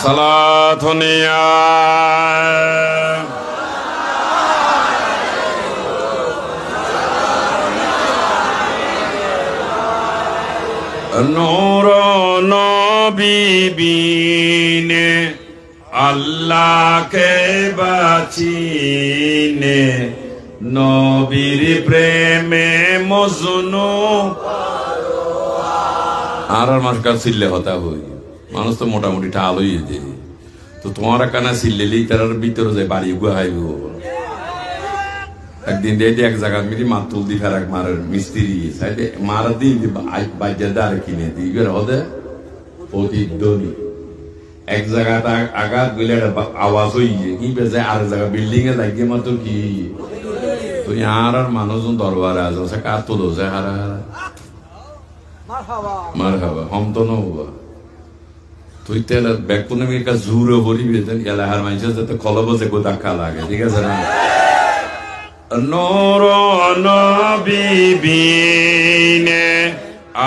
সালাথনিয়া। নূর নবীবিনে আল্লাহকে বাচিনে নবীর প্রেমে মজনু। আর মানুষ কাছে হতা হই মানুষ তো মোটামুটি ঠালই যে। তো তোমার কানা চিল্লেলি তার ভিতরে যায় বাড়ি গুয়া হাইব। একদিন দিয়ে এক জায়গা মিটি মাত তুল দি ফেরাক মারের মিস্ত্রি সাইডে মার দি বাজ্যা দার কিনে দি। ইগর হদে প্রতিদ্বন্দ্বী এক জায়গাটা আঘাত গেলে আওয়াজ হইয়ে কি বেজে আর জায়গা বিল্ডিং এ লাগিয়ে মাত্র কি? তো আর আর মানুষজন দরবারে আছে। কার তো দোষে হারা হারা। মার খাবা হম তো নবা তুই তেল ব্যাকুনে আমি একটা জুরে বেতেন এলাহার মানুষের যাতে কলব যে গো ধাক্কা লাগে, ঠিক আছে না? নূর নবীবিনে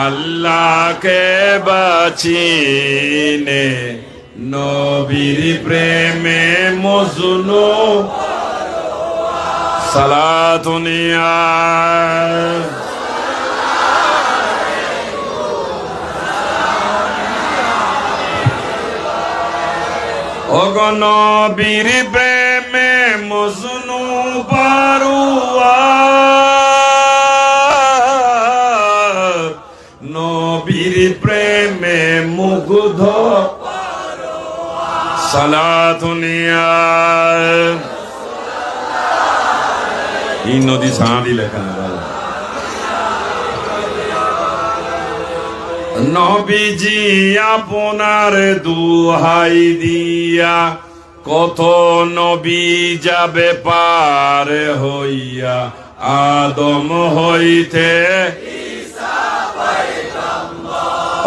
আল্লাহকে বাচিনে নবীর প্রেমে মজনু সালাতুনিয়া অগণবীর প্রেমে মজনু পারুয়া নবীর প্রেমে মুগ্ধ সালাতুনিয়া এই নদী ছাড়ি লেখা নবীজি আপনার দুহাই দিয়া, কত নবী যাবে পার হইয়া, আদম হইতে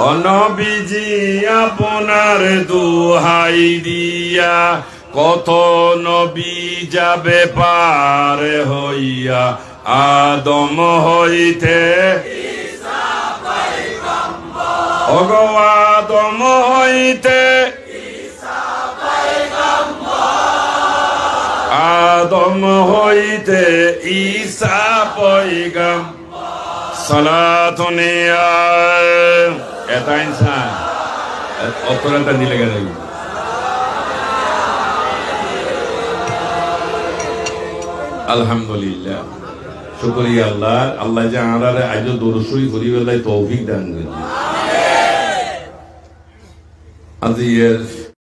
অনবীজি আপনার দুহাই দিয়া, কত নবী যাবে পার হইয়া, আদম হইতে অগবাদম হইতে। আদম হইতে ঈসা পয়গাম সালাতুনিয়া এটা দিলে গেল। আলহামদুলিল্লাহ। শুকরিয়া আল্লাহ। আল্লাহ যে আমার আজ দরসই করিবেলাই তৌফিক দান করি আজ ইয়ের